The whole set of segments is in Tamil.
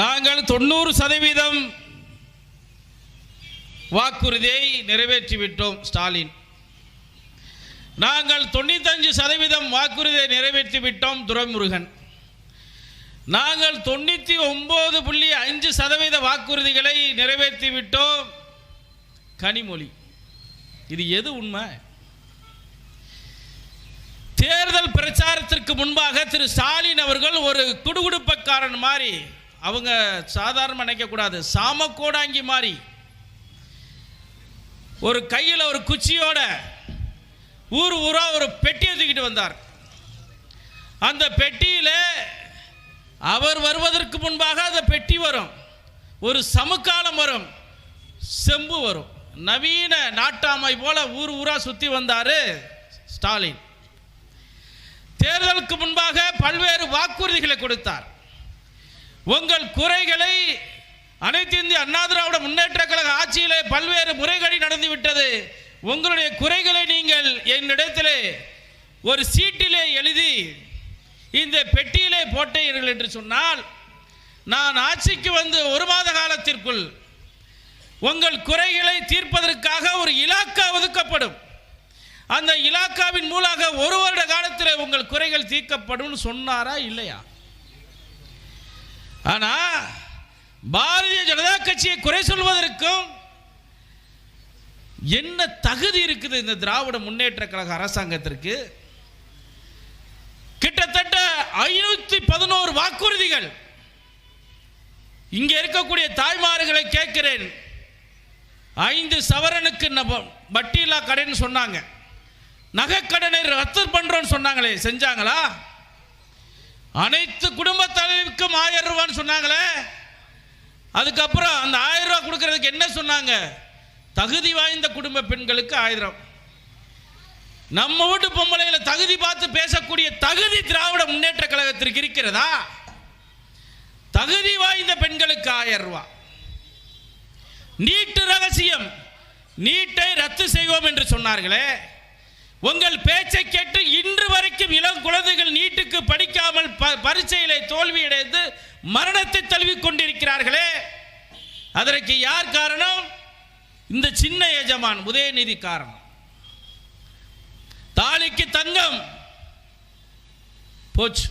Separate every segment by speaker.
Speaker 1: நாங்கள் தொண்ணூறு சதவீதம் வாக்குறுதியை நிறைவேற்றிவிட்டோம் ஸ்டாலின். நாங்கள் தொண்ணூத்தஞ்சு சதவீதம் வாக்குறுதியை நிறைவேற்றி விட்டோம் துரைமுருகன். நாங்கள் தொண்ணூற்றி ஒம்பது புள்ளி அஞ்சு சதவீத வாக்குறுதிகளை நிறைவேற்றி விட்டோம் கனிமொழி. இது எது உண்மை? தேர்தல் பிரச்சாரத்திற்கு முன்பாக திரு ஸ்டாலின் அவர்கள் ஒரு குடுகுடுப்பக்காரன் மாதிரி அவங்க சாதாரண நினைக்கக்கூடாது சாமக்கோடாங்கி மாதிரி ஒரு கையில் ஒரு குச்சியோட ஊர் ஊரா ஒரு பெட்டியை தூக்கிட்டு வந்தார். அந்த பெட்டியில் அவர் வருவதற்கு முன்பாக அந்த பெட்டி வரும். ஒரு சமுக்காலம் வரும். செம்பு வரும். நவீன நாட்டாமை போல ஊர் ஊரா சுற்றி வந்தார் ஸ்டாலின். தேர்தலுக்கு முன்பாக பல்வேறு வாக்குறுதிகளை கொடுத்தார். உங்கள் குறைகளை அனைத்து இந்திய அண்ணா திராவிட முன்னேற்ற கழக ஆட்சியிலே பல்வேறு முறைகேடு நடந்துவிட்டது உங்களுடைய குறைகளை நீங்கள் என்னிடத்திலே ஒரு சீட்டிலே எழுதி இந்த பெட்டியிலே போட்டீர்கள் என்று சொன்னால் நான் ஆட்சிக்கு வந்து ஒரு மாத காலத்திற்குள் உங்கள் குறைகளை தீர்ப்பதற்காக ஒரு இலாக்கா ஒதுக்கப்படும். அந்த இலாக்காவின் மூலாக ஒரு வருட காலத்தில் உங்கள் குறைகள் தீர்க்கப்படும் சொன்னாரா இல்லையா? ஆனால் பாரதிய ஜனதா கட்சியை குறை சொல்வதற்கும் என்ன தகுதி இருக்குது இந்த திராவிட முன்னேற்ற கழக அரசாங்கத்திற்கு? கிட்டத்தட்ட ஐநூத்தி பதினோரு வாக்குறுதிகள் இங்க இருக்கக்கூடிய தாய்மார்களை கேட்கிறேன். ஐந்து சவரனுக்கு வட்டியில்லா கடன் சொன்னாங்க. நகைக்கடனை ரத்து பண்றோம்னு சொன்னாங்களே செஞ்சாங்களா? அனைத்து குடும்ப தலைவிக்கும் ஆயிரம் ரூபான்னு சொன்னாங்களே? அதுக்கப்புறம் அந்த ஆயிரம் ரூபா கொடுக்கறதுக்கு என்ன சொன்னாங்க? தகுதி வாய்ந்த குடும்ப பெண்களுக்கு ஆயிரம் நம்ம வீட்டு பொம்பளைகளை தகுதி பார்த்து பேசக்கூடிய தகுதி திராவிட முன்னேற்ற கழகத்திற்கு இருக்கிறதா? தகுதி வாய்ந்த பெண்களுக்கு ஆயிரம் ரூபா. நீட்டு ரகசியம். நீட்டை ரத்து செய்வோம் என்று சொன்னார்களே. உங்கள் பேச்சை கேட்டு இன்று வரைக்கும் இளம் குழந்தைகள் நீட்டுக்கு படிக்காமல் பரீட்சையிலே தோல்வியடைந்து மரணத்தை தழுவிக் கொண்டிருக்கிறார்களே. அதற்கு யார் காரணம்? இந்த சின்ன எஜமான் உதயநிதி காரணம். தாலிக்கு தங்கம். போச்சு.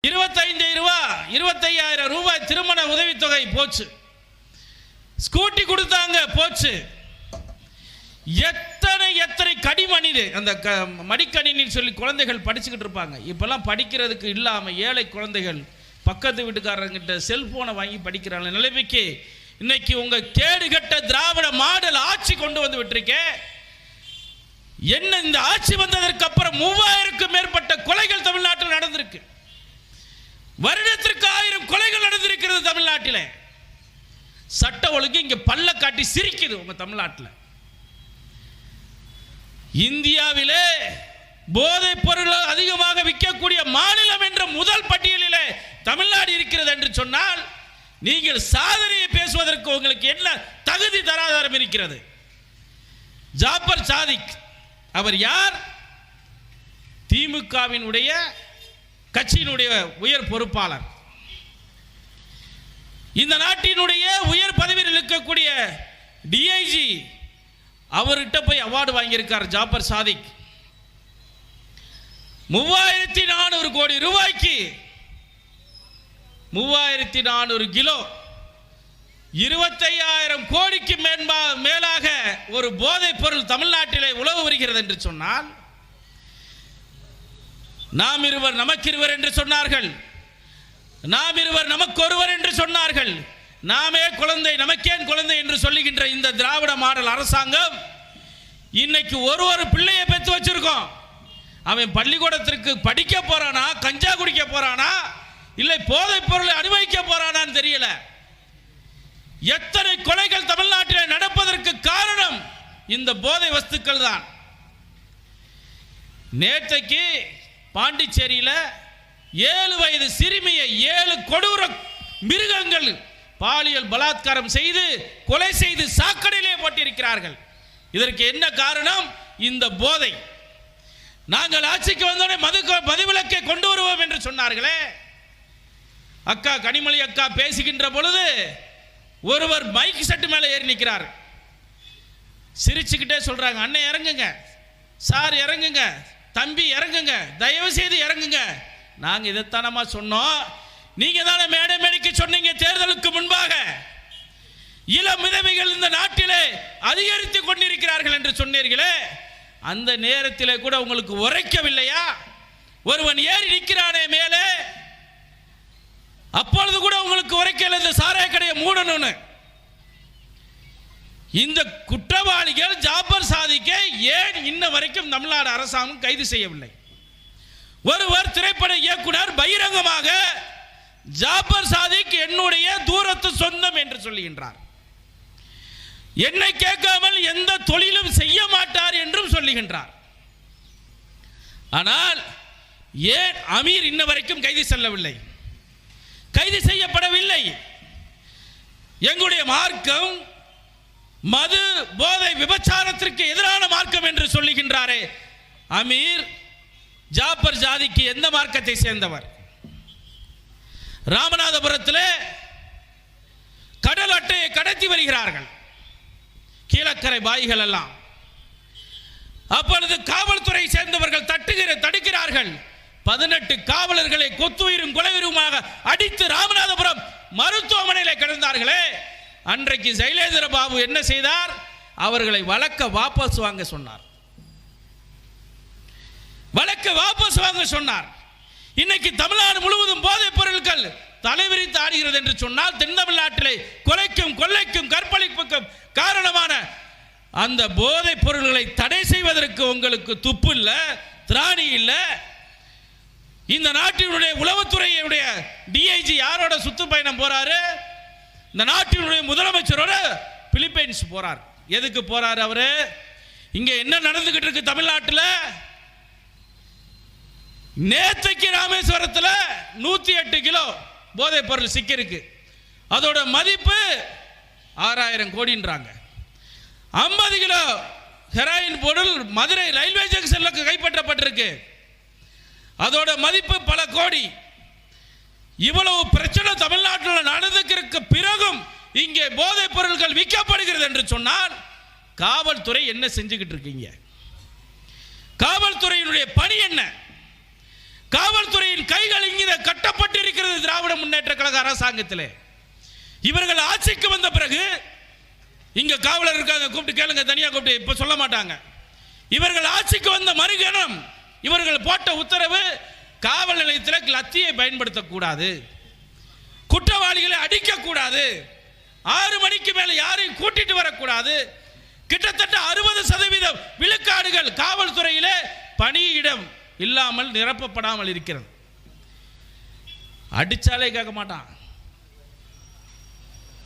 Speaker 1: இருபத்தைந்து ரூபா இருபத்தையாயிரம் ரூபாய் திருமண உதவித்தொகை போச்சு. ஸ்கூட்டி கொடுத்தாங்க போச்சு. எத்த எத்தனை கடிமணிது அந்த க மடிக்கணினின்னு சொல்லி குழந்தைகள் படிச்சுக்கிட்டு இருப்பாங்க. இப்பெல்லாம் படிக்கிறதுக்கு இல்லாமல் ஏழை குழந்தைகள் பக்கத்து வீட்டுக்காரங்கிட்ட செல்போனை வாங்கி படிக்கிறாங்க. நிலைமைக்கு இன்னைக்கு உங்க கேடுகட்ட திராவிட மாடல் ஆட்சி கொண்டு வந்து விட்டுருக்கே. என்ன இந்த ஆட்சி வந்ததற்கு அப்புறம் மூவாயிரக்கும் மேற்பட்ட கொலைகள் தமிழ்நாட்டில் நடந்திருக்கு. வருடத்திற்கு ஆயிரம் கொலைகள் நடந்திருக்கிறது தமிழ்நாட்டில். சட்ட ஒழுங்கு இங்கே பல்ல காட்டி சிரிக்குது உங்க தமிழ்நாட்டில். இந்தியாவிலே போதைப் பொருள் அதிகமாக விற்கக்கூடிய மாநிலம் என்ற முதல் பட்டியலிலே தமிழ்நாடு இருக்கிறது என்று சொன்னால் நீங்கள் சாதனையை பேசுவதற்கு உங்களுக்கு என்ன தகுதி தராதாரம் இருக்கிறது? ஜாபர் சாதிக் அவர் யார்? திமுகவினுடைய கட்சியினுடைய உயர் பொறுப்பாளர். இந்த நாட்டினுடைய உயர் பதவியில் இருக்கக்கூடிய டிஐஜி அவர்கிட்ட போய் அவார்டு வாங்கியிருக்கார் ஜாபர் சாதிக். மூவாயிரத்தி நானூறு கோடி ரூபாய்க்கு மூவாயிரத்தி நானூறு கிலோ இருபத்தையாயிரம் கோடிக்கு மேன்பா மேலாக ஒரு போதைப் பொருள் தமிழ்நாட்டிலே உழவு வருகிறது என்று சொன்னால் நாம் இருவர் நமக்கிருவர் என்று சொன்னார்கள். நாம் இருவர் நமக்கு ஒருவர் என்று சொன்னார்கள். நாமே குழந்தை நமக்கேன் குழந்தை என்று சொல்லுகின்ற இந்த திராவிட மாடல் அரசாங்கம் இன்னைக்கு ஒரு ஒரு பிள்ளையை பெற்று வச்சிருக்கோம். அவன் பள்ளிக்கூடத்திற்கு படிக்க போறானா கஞ்சா குடிக்க போறானா இல்லை போதைப் பொருளை அனுபவிக்க போறானான்னு தெரியல. எத்தனை கொலைகள் தமிழ்நாட்டில் நடப்பதற்கு காரணம் இந்த போதை வஸ்துக்கள் தான். நேற்றைக்கு பாண்டிச்சேரியில் ஏழு வயது சிறுமியை ஏழு கொடூர மிருகங்கள் பாலியல் பலாத்காரம் செய்து கொலை செய்து சாக்கடையிலே போட்டிருக்கிறார்கள். இதற்கு என்ன காரணம்? இந்த போதை. நாங்கள் ஆட்சிக்கு வந்தோடனே மது மதுவிலக்கை கொண்டு வருவோம் என்று சொன்னார்களே. அக்கா கனிமொழி அக்கா பேசுகின்ற பொழுது ஒருவர் மைக் செட்டு மேலே ஏறி நிற்கிறார். சிரிச்சுக்கிட்டே சொல்றாங்க அண்ணன் இறங்குங்க. சார் இறங்குங்க. தம்பி இறங்குங்க. தயவு செய்து இறங்குங்க. நாங்கள் இதைத்தானமா சொன்னோம். நீங்க தானே மேடை மேடைக்கு சொன்னீங்க தேர்தலுக்கு முன்பாக. இளம் விதவைகள் இந்த நாட்டிலே அதிகரித்து கொண்டிருக்கிறார்கள் என்று சொன்னீர்களே. அந்த நேரத்தில் கூட உங்களுக்கு உரைக்கவில்லையா? ஒருவன் ஏறி நிற்கிறானே மேலே. அப்பொழுது கூட உங்களுக்கு உரைக்கல இந்த சாராய கடையை மூடணும்னு. இந்த குற்றவாளிகள் ஜாபர் சாதிக்க ஏன் இன்ன வரைக்கும் தமிழ்நாடு அரசாங்கம் கைது செய்யவில்லை? ஒருவர் திரைப்பட இயக்குனர் பகிரங்கமாக ஜாபர் சாதிக் என்னுடைய தூரத்து சொந்தம் என்று சொல்லுகின்றார். என்னை கேட்காமல் எந்த தொழிலும் செய்ய மாட்டார் என்றும் சொல்லுகின்றார். ஆனால் ஏன் அமீர் இன்ன வரைக்கும் கைது செல்லவில்லை? கைது செய்யப்படவில்லை. எங்களுடைய மார்க்கம் மது போதை விபச்சாரத்திற்கு எதிரான மார்க்கம் என்று சொல்லுகின்றாரே. அமீர் ஜாபர் ஜாதிக்கு எந்த மார்க்கத்தை சேர்ந்தவர்? ராமநாதபுரத்தில் கடல் அட்டையை கடத்தி வருகிறார்கள். கீழக்கரை பாய்கள் எல்லாம். அப்பொழுது காவல்துறை சேர்ந்தவர்கள் தட்டுகிற தடுக்கிறார்கள். பதினெட்டு காவலர்களை கொத்துயிரும் கொலையுருமாக அடித்து ராமநாதபுரம் மருத்துவமனையில் கிடந்தார்களே. அன்றைக்கு சைலேந்திர பாபு என்ன செய்தார்? அவர்களை வழக்க வாபஸ் வாங்க சொன்னார். வழக்க வாபஸ் வாங்க சொன்னார். இன்னைக்கு தமிழ்நாடு முழுவதும் போதைப் பொருட்கள் தலைவிரித்து ஆடுகிறது என்று சொன்னால் தென் தமிழ்நாட்டிலே கொலைக்கும் கொள்ளைக்கும் கற்பழிப்புக்கும் காரணமான அந்த போதைப் பொருள்களை தடை செய்வதற்கு உங்களுக்கு துப்பு இல்லை திராணி இல்லை. இந்த நாட்டினுடைய உளவுத்துறையுடைய டிஐஜி யாரோட சுற்றுப்பயணம் போறாரு? இந்த நாட்டினுடைய முதலமைச்சரோட பிலிப்பைன்ஸ் போறார். எதுக்கு போறாரு அவரு? இங்க என்ன நடந்துகிட்டு இருக்கு தமிழ்நாட்டில்? நேற்றைக்கு ராமேஸ்வரத்தில் நூற்றி எட்டு கிலோ போதைப் பொருள் சிக்கிருக்கு அதோட மதிப்பு ஆறாயிரம் கோடின்றாங்க. ஐம்பது கிலோ ஹெராயின் பொருள் மதுரை ரயில்வே ஜங்ஷனில் கைப்பற்றப்பட்டிருக்கு. அதோட மதிப்பு பல கோடி. இவ்வளவு பிரச்சனை தமிழ்நாட்டில் நடந்துக்கிறதுக்கு பிறகும் இங்கே போதைப் பொருட்கள் விற்கப்படுகிறது என்று சொன்னால் காவல்துறை என்ன செஞ்சுக்கிட்டு இருக்கீங்க? காவல்துறையினுடைய பணி என்ன? காவல்துறையின் கைகள் இங்கே கட்டப்பட்டிருக்கிறது திராவிட முன்னேற்ற கழக அரசாங்கத்தில். இவர்கள் ஆட்சிக்கு வந்த பிறகு இங்க காவலர் இருக்காங்க கூப்பிட்டு கேளுங்க தனியா கூப்பிட்டு இப்ப சொல்ல மாட்டாங்க. இவர்கள் ஆட்சிக்கு வந்த மறுகணம் இவர்கள் போட்ட உத்தரவு காவல் நிலையத்தில் லத்தியை பயன்படுத்தக்கூடாது. குற்றவாளிகளை அடிக்கக்கூடாது. ஆறு மணிக்கு மேல யாரையும் கூட்டிட்டு வரக்கூடாது. கிட்டத்தட்ட அறுபது சதவீதம் விழுக்காடுகள் காவல்துறையிலே பணியிடம். இல்லாமல் நிரப்பப்படாமல் இருக்கிறது. அடித்தாலே கேட்க மாட்டான்.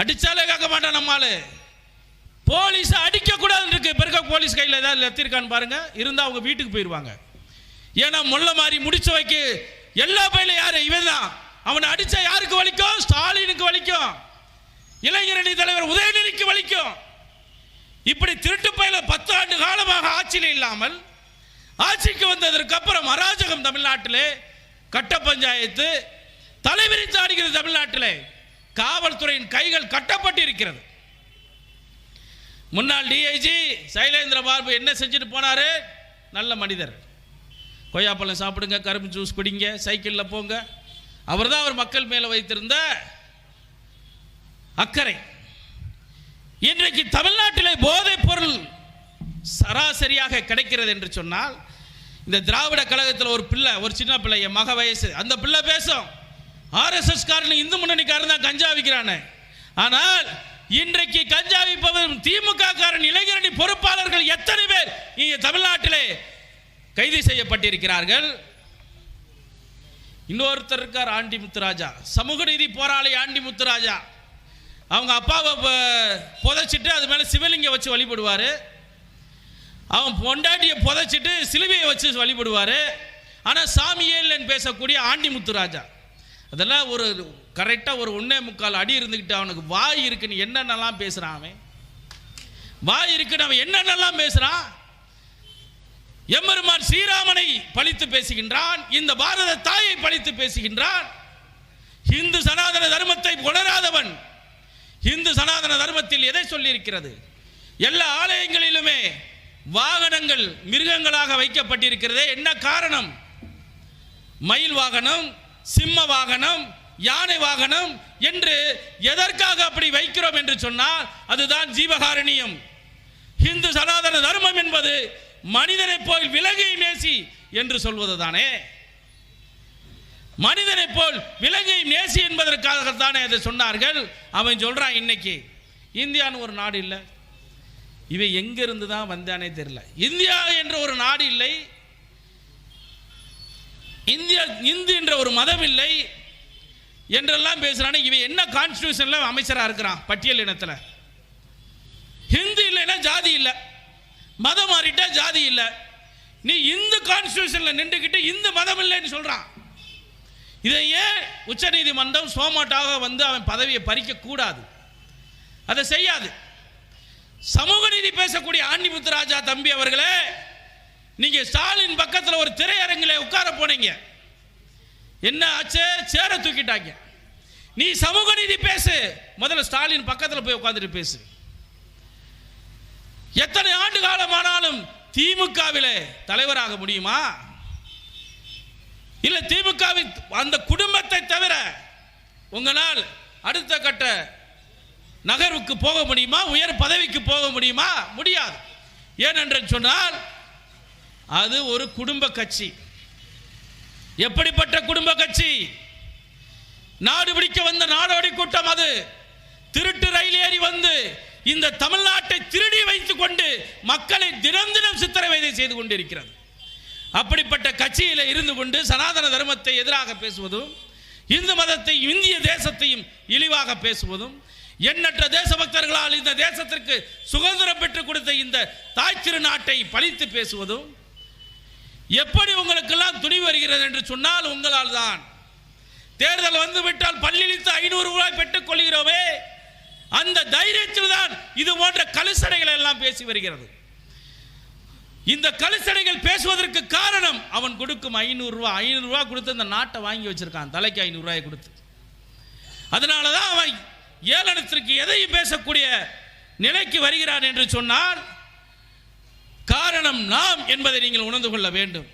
Speaker 1: அடித்தாலே கேட்க மாட்டான் நம்மால. போலீஸ் அடிக்க இருக்கு. இப்போ இருக்க போலீஸ் கையில் ஏதாவது எத்திருக்கான்னு பாருங்க. இருந்தால் அவங்க வீட்டுக்கு போயிடுவாங்க ஏன்னா முள்ள மாதிரி முடிச்சு வைக்க எல்லா பயில யாரு? இவன் தான் அவனை அடிச்சா யாருக்கு வலிக்கும்? ஸ்டாலினுக்கு வலிக்கும். இளைஞரணி தலைவர் உதயநிதிக்கு வலிக்கும். இப்படி திருட்டு பயில பத்து ஆண்டு காலமாக ஆட்சியில் இல்லாமல் ஆட்சிக்கு வந்ததற்கு அப்புறம் அராஜகம் தமிழ்நாட்டிலே கட்ட பஞ்சாயத்து தலைவிரித்து ஆடுகிறது தமிழ்நாட்டிலே காவல்துறையின் கைகள் கட்டப்பட்டு இருக்கிறது முன்னாள் டிஐஜி சைலேந்திர பாபு என்ன செஞ்சுட்டு போனாரு? நல்ல மனிதர். கொய்யாப்பழம் சாப்பிடுங்க கரும்பு ஜூஸ் குடிங்க சைக்கிளில் போங்க. அவர் தான் அவர் மக்கள் மேலே வைத்திருந்த அக்கறை. இன்றைக்கு தமிழ்நாட்டிலே போதைப் பொருள் சராசரியாக கிடைக்கிறது என்று சொன்னால் இந்த திராவிட கழகத்தில் ஒரு பிள்ளை ஒரு சின்ன பிள்ளை என் மக வயசு. அந்த பிள்ளை பேசும். ஆர்எஸ்எஸ் காரன் இந்து முன்னணிக்காரன் தான் கஞ்சா விற்கிறானே ஆனால் இன்றைக்கு கஞ்சா விற்பவர் திமுக காரன் இளைஞரணி பொறுப்பாளர்கள் எத்தனை பேர் இங்கே தமிழ்நாட்டிலே கைது செய்யப்பட்டிருக்கிறார்கள்? இன்னொருத்தர் இருக்கார் ஆண்டி முத்துராஜா. சமூக நீதி போராளி ஆண்டி முத்துராஜா. அவங்க அப்பாவை புதைச்சிட்டு அது மேலே சிவலிங்கம் வச்சு வழிபடுவார். அவன் பொண்டாட்டியை புதைச்சிட்டு சிலுவையை வச்சு வழிபடுவார். ஆனால் சாமியே இல்லைன்னு பேசக்கூடிய ஆண்டி முத்துராஜா. அதெல்லாம் ஒரு கரெக்டாக ஒரு ஒன்றே முக்கால் அடி இருந்துக்கிட்டு அவனுக்கு வாய் இருக்குன்னு என்னென்னலாம் பேசுகிறான் அவன்? வாய் இருக்குன்னு அவன் என்னென்னலாம் பேசுகிறான் எம்பெருமான் ஸ்ரீராமனை பழித்து பேசுகின்றான் இந்த பாரத தாயை பழித்து பேசுகின்றான். இந்து சனாதன தர்மத்தை உணராதவன் இந்து சனாதன தர்மத்தில் எதை சொல்லியிருக்கிறது? எல்லா ஆலயங்களிலுமே வாகனங்கள் மிருகங்களாக வைக்கப்பட்டிருக்கிறதே. என்ன காரணம்? மயில் வாகனம் சிம்ம வாகனம் யானை வாகனம் என்று எதற்காக அப்படி வைக்கிறோம் என்று சொன்னால் அதுதான் ஜீவகாரணியம். இந்து சனாதன தர்மம் என்பது மனிதனை போல் விலகை நேசி என்று சொல்வது தானே மனிதனை போல் விலங்கை நேசி என்பதற்காகத்தானே அதை சொன்னார்கள். அவன் சொல்றான் இன்னைக்கு இந்தியான்னு ஒரு நாடு இல்லை. இவன் எங்கிருந்து தான் வந்தானே தெரியல. இந்தியா என்ற ஒரு நாடு இல்லை. இந்தியா இந்து என்ற ஒரு மதம் இல்லை. என்றெல்லாம் பேசுறானே இவன் என்ன கான்ஸ்டியூஷன்ல அமைச்சராக இருக்கிறான் பட்டியல் இனத்தில்? ஹிந்து இல்லைன்னா ஜாதி இல்லை. மதம் மாறிட்டா ஜாதி இல்லை. நீ இந்து கான்ஸ்டியூஷன்ல நின்றுக்கிட்டு இந்து மதம் இல்லைன்னு சொல்றான். இதை ஏன் உச்சநீதிமன்றம் சோமாட்டாக வந்து அவன் பதவியை பறிக்க கூடாது அதை செய்யாது. சமூக நீதி பேசக்கூடிய ஆண்டிமுத்து ராஜா தம்பி அவர்களே நீங்க ஸ்டாலின் பக்கத்தில் ஒரு திரையரங்கில் உட்கார போனீங்க. என்ன ஆச்சு? சேர தூக்கிட்டாங்க. நீ சமூக நீதி பேசு. முதல்ல ஸ்டாலின் பக்கத்தில் போய் உட்காந்துட்டு பேசு. எத்தனை ஆண்டு காலமானாலும் திமுகவிலே தலைவராக முடியுமா? இல்ல திமுகவின் அந்த குடும்பத்தை தவிர உங்களால் அடுத்த கட்ட நகர்வுக்கு போக முடியுமா? உயர் பதவிக்கு போக முடியுமா? முடியாது. ஏனென்று சொன்னால் அது ஒரு குடும்ப கட்சி. எப்படிப்பட்ட குடும்ப கட்சி? நாடு பிடிக்க வந்த நாடோடி கூட்டம் அது. திருட்டு ரயில் ஏறி வந்து இந்த தமிழ்நாட்டை திருடி வைத்துக் கொண்டு மக்களை தினம் தினம் சித்திரவதை செய்து கொண்டிருக்கிறது. அப்படிப்பட்ட கட்சியில் இருந்து கொண்டு சனாதன தர்மத்தை எதிராக பேசுவதும் இந்து மதத்தையும் இந்திய தேசத்தையும் இழிவாக பேசுவதும் எண்ணற்ற தேசபக்தர்களால் இந்த தேசத்திற்கு சுதந்திரம் பெற்றுக் கொடுத்த இந்த தாய் திருநாட்டை பழித்து பேசுவதும் எப்படி உங்களுக்கெல்லாம் துணி வருகிறது என்று சொன்னால் உங்களால் தான். தேர்தல் வந்துவிட்டால் பள்ளியிலித்து ஐநூறு ரூபாய் பெற்றுக் கொள்கிறோமே. அந்த தைரியத்தில் தான் இது போன்ற கலுசடைகளை எல்லாம் பேசி வருகிறது. இந்த கலுசடைகள் பேசுவதற்கு காரணம் அவன் கொடுக்கும் ஐநூறு ரூபாய் ஐநூறு ரூபாய் கொடுத்து இந்த நாட்டை வாங்கி வச்சிருக்கான். தலைக்கு ஐநூறு ரூபாய் கொடுத்து. அதனால தான் அவன் ஏளனத்திற்கு எதையும் பேசக்கூடிய நிலைக்கு வருகிறார் என்று சொன்னால் காரணம் நாம் என்பதை நீங்கள் உணர்ந்து கொள்ள வேண்டும்.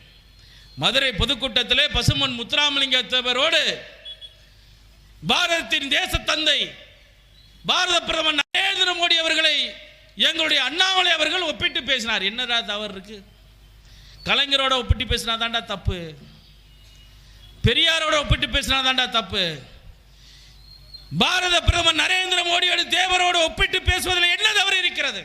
Speaker 1: மதுரை பொதுக்கூட்டத்திலே பசுமன் முத்துராமலிங்க தேவரோடு பாரதத்தின் தேச தந்தை பாரத பிரதமர் நரேந்திர மோடி அவர்களை எங்களுடைய அண்ணாமலை அவர்கள் ஒப்பிட்டு பேசினார். என்னடா தவறு இருக்கு? கலைஞரோட ஒப்பிட்டு பேசினா தாண்டா தப்பு. பெரியாரோட ஒப்பிட்டு பேசினா தாண்டா தப்பு. பாரத பிரதமர் நரேந்திர மோடியோட தேவரோடு ஒப்பிட்டு பேசுவதில் என்ன தவறு இருக்கிறது?